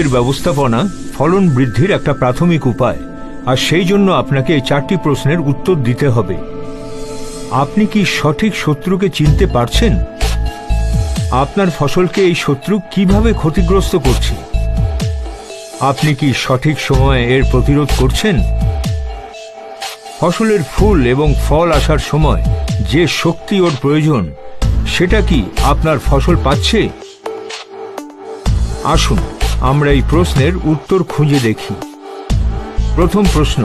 এর ব্যবস্থাপনা ফলন বৃদ্ধির একটা প্রাথমিক উপায়। আর সেই জন্য আপনাকে এই চারটি প্রশ্নের উত্তর দিতে হবে। আপনি কি সঠিক শত্রুকে চিনতে পারছেন? আপনার ফসলকে এই শত্রু কীভাবে ক্ষতিগ্রস্ত করছে? আপনি কি সঠিক সময়ে এর প্রতিরোধ করছেন? ফসলের ফুল এবং ফল আসার সময় যে শক্তি ওর প্রয়োজন, সেটা কি আপনার ফসল পাচ্ছে? আসুন আমরা এই প্রশ্নের উত্তর খুঁজে দেখি। প্রথম প্রশ্ন,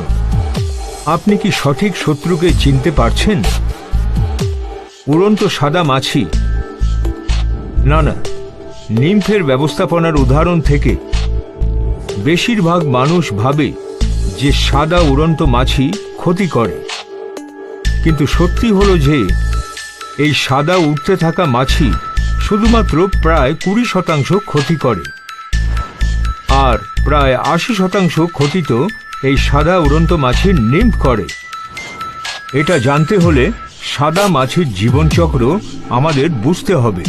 আপনি কি সঠিক শত্রুকে চিনতে পারছেন? উড়ন্ত সাদা মাছি। না না, নিমফের ব্যবস্থাপনার উদাহরণ থেকে, বেশিরভাগ মানুষ ভাবে যে সাদা উড়ন্ত মাছি ক্ষতি করে। কিন্তু সত্যি হলো যে, এই সাদা উঠতে থাকা মাছি শুধুমাত্র প্রায় কুড়ি শতাংশ ক্ষতি করে। আর প্রায় আশি শতাংশ ক্ষতি তো এই সাদা উড়ন্ত মাছির নিম্ফ করে। এটা জানতে হলে সাদা মাছির জীবনচক্র আমাদের বুঝতে হবে।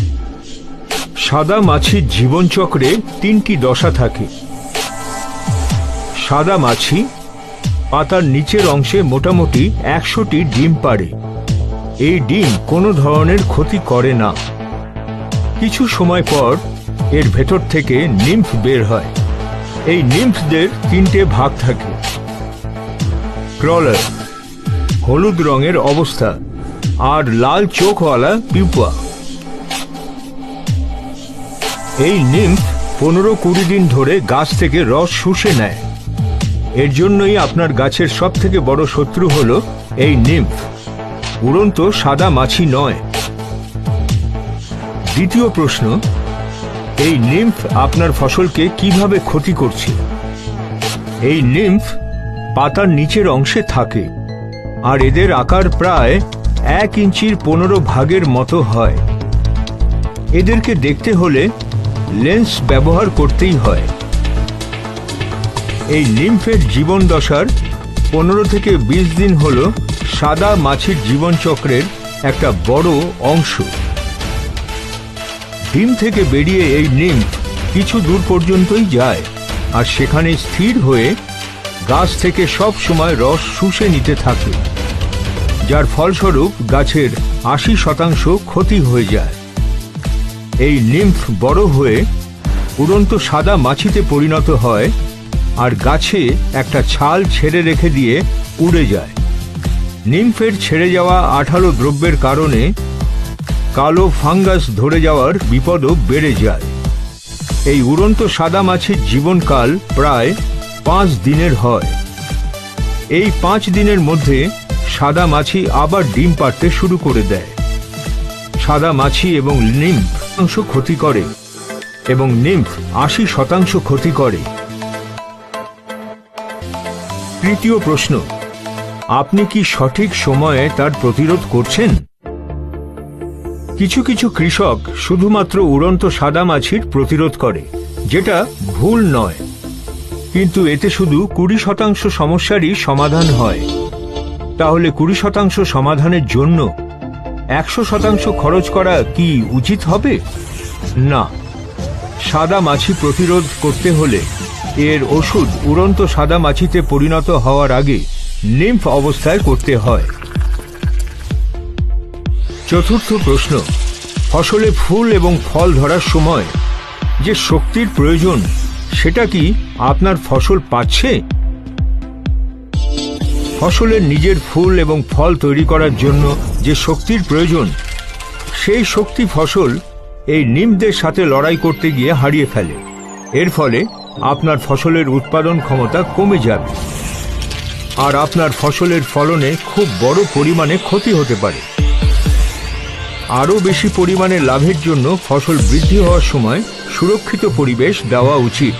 সাদা মাছির জীবনচক্রে তিনটি দশা থাকে। সাদা মাছি পাতার নিচের অংশে মোটামুটি একশোটি ডিম পারে এই ডিম কোনো ধরনের ক্ষতি করে না। কিছু সময় পর এর ভেতর থেকে নিম্ফ বের হয়। এই নিম্ফদের তিনটে ভাগ থাকে। ক্রলার হলুদ রঙের অবস্থা আর লাল চোখওয়ালা পিউপা এই নিম্ফ পনেরো কুড়ি দিন ধরে গাছ থেকে রস শুষে নেয়। এর জন্যই আপনার গাছের সব থেকে বড় শত্রু হল এই নিম্ফ। উড়ন্ত সাদা মাছি নয়। দ্বিতীয় প্রশ্ন এই নিম্ফ আপনার ফসলকে কীভাবে ক্ষতি করছে? এই নিম্ফ পাতার নিচের অংশে থাকে, আর এদের আকার প্রায় এক ইঞ্চির পনেরো ভাগের মতো হয়। এদেরকে দেখতে হলে লেন্স ব্যবহার করতেই হয়। এই নিম্ফের জীবন দশার পনেরো থেকে বিশ দিন হল সাদা মাছির জীবনচক্রের একটা বড় অংশ। ডিম থেকে বেরিয়ে এই নিম্ফ কিছু দূর পর্যন্তই যায়, আর সেখানে স্থির হয়ে গাছ থেকে সব সময় রস শুষে নিতে থাকে, যার ফলস্বরূপ গাছের আশি শতাংশ ক্ষতি হয়ে যায়। এই নিম্ফ বড় হয়ে উড়ন্ত সাদা মাছিতে পরিণত হয়, আর গাছে একটা ছাল ছেড়ে রেখে দিয়ে উড়ে যায়। নিম্ফের ছেড়ে যাওয়া আঠালো দ্রব্যের কারণে কালো ফাঙ্গাস ধরে যাওয়ার বিপদও বেড়ে যায়। এই উড়ন্ত সাদা মাছির জীবনকাল প্রায় পাঁচ দিনের হয়। এই পাঁচ দিনের মধ্যে সাদা মাছি আবার ডিম পাড়তে শুরু করে দেয়। সাদা মাছি এবং নিম্ফ শতাংশ ক্ষতি করে এবং নিম্ফ আশি শতাংশ ক্ষতি করে। তৃতীয় প্রশ্ন, আপনি কি সঠিক সময়ে তার প্রতিরোধ করছেন? কিছু কিছু কৃষক শুধুমাত্র উড়ন্ত সাদা মাছির প্রতিরোধ করে, যেটা ভুল নয়। কিন্তু এতে শুধু কুড়ি শতাংশ সমস্যারই সমাধান হয়। তাহলে কুড়ি শতাংশ সমাধানের জন্য একশো শতাংশ খরচ করা কি উচিত হবে? না। সাদা মাছি প্রতিরোধ করতে হলে এর ওষুধ উড়ন্ত সাদা মাছিতে পরিণত হওয়ার আগে নিম্ফ অবস্থায় করতে হয়। চতুর্থ প্রশ্ন, ফসলে ফুল এবং ফল ধরার সময় যে শক্তির প্রয়োজন, সেটা কি আপনার ফসল পাচ্ছে? ফসলের নিজের ফুল এবং ফল তৈরি করার জন্য যে শক্তির প্রয়োজন, সেই শক্তি ফসল এই নিমদের সাথে লড়াই করতে গিয়ে হারিয়ে ফেলে। এর ফলে আপনার ফসলের উৎপাদন ক্ষমতা কমে যাবে। আর আপনার ফসলের ফলনে খুব বড় পরিমাণে ক্ষতি হতে পারে। আরও বেশি পরিমাণে লাভের জন্য ফসল বৃদ্ধি হওয়ার সময় সুরক্ষিত পরিবেশ দেওয়া উচিত।